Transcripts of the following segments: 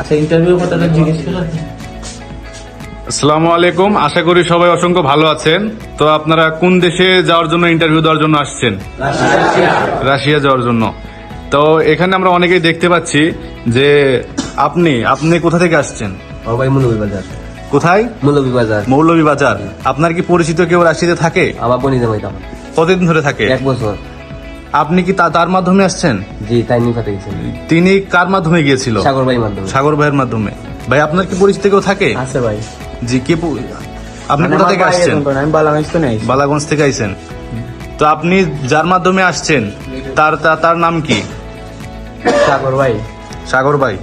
আচ্ছা ইন্টারভিউ কথা জিজ্ঞেস করো আসসালামু আলাইকুম। আশা করি সবাই অসংখ্য ভালো আছেন। তো আপনারা কোন দেশে যাওয়ার জন্য ইন্টারভিউ দেওয়ার জন্য আসছেন? রাশিয়া যাওয়ার জন্য। তো এখানে আমরা অনেকেই দেখতে পাচ্ছি যে আপনি আপনি কোথা থেকে আসছেন? ও ভাই মৌলভীবাজার। কোথায়? মৌলভীবাজার। মৌলভীবাজার। আপনার কি পরিচিত কেউ রাশিয়াতে থাকে? আমার। কতদিন ধরে থাকে? এক বছর। আপনি কি তার মাধ্যমে আসছেন? জি তাই গেছেন তিনি কার মাধ্যমে গিয়েছিল? সাগর ভাই মাধ্যমে। সাগর ভাইয়ের মাধ্যমে। ভাই আপনার কি পরিচিত কেউ থাকে? আছে ভাই। জি কে পু- আপনি মানে কোথা থেকে আসছেন? আমি বালাগঞ্জ তো নেই বালাগঞ্জ থেকে আইছেন। তো আপনি যার মাধ্যমে আসছেন তার তা- তার নাম কি? সাগর ভাই। সাগর ভাই।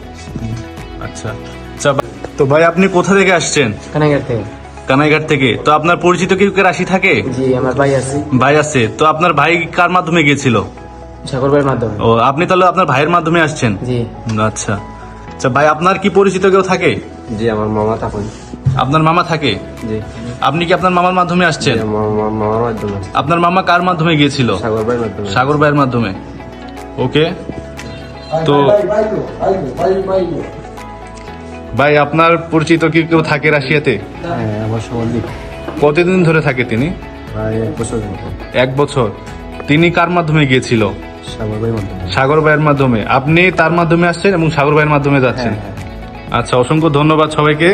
আচ্ছা। আচ্ছা তো ভাই আপনি কোথা থেকে আসছেন? কানাইঘাট থেকে। কানাইঘাট থেকে। তো আপনার পরিচিত কেউ কে রাশি থাকে? জি আমার ভাই আছে। ভাই আছে। তো আপনার ভাই কার মাধ্যমে গিয়েছিল? সাগর ভাইয়ের মাধ্যমে। ও আপনি তাহলে আপনার ভাইয়ের মাধ্যমে আসছেন? জি। আচ্ছা। আচ্ছা ভাই আপনার কি পরিচিত কেউ থাকে? জি আমার মামা তখন আপনার মামা থাকে? জি। আপনি কি আপনার মামার মাধ্যমে আসছেন? মামার মাধ্যমে আপনার মামা কার মাধ্যমে গিয়েছিল? সাগর ভাই মাধ্যমে। সাগর ভাইয়ের মাধ্যমে। ওকে। তো ভাই আপনার পরিচিত কি কেউ থাকে রাশিয়াতে? হ্যাঁ। কতদিন ধরে থাকে তিনি? এক বছর এক বছর। তিনি কার মাধ্যমে গিয়েছিল? সাগর ভাই মাধ্যমে। সাগর ভাইয়ের মাধ্যমে। আপনি তার মাধ্যমে আসছেন এবং সাগর ভাইয়ের মাধ্যমে যাচ্ছেন? আচ্ছা অসংখ্য ধন্যবাদ সবাইকে।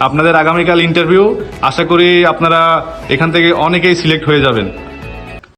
আপনাদের আগামীকাল ইন্টারভিউ আশা করি আপনারা এখান থেকে অনেকেই সিলেক্ট হয়ে যাবেন।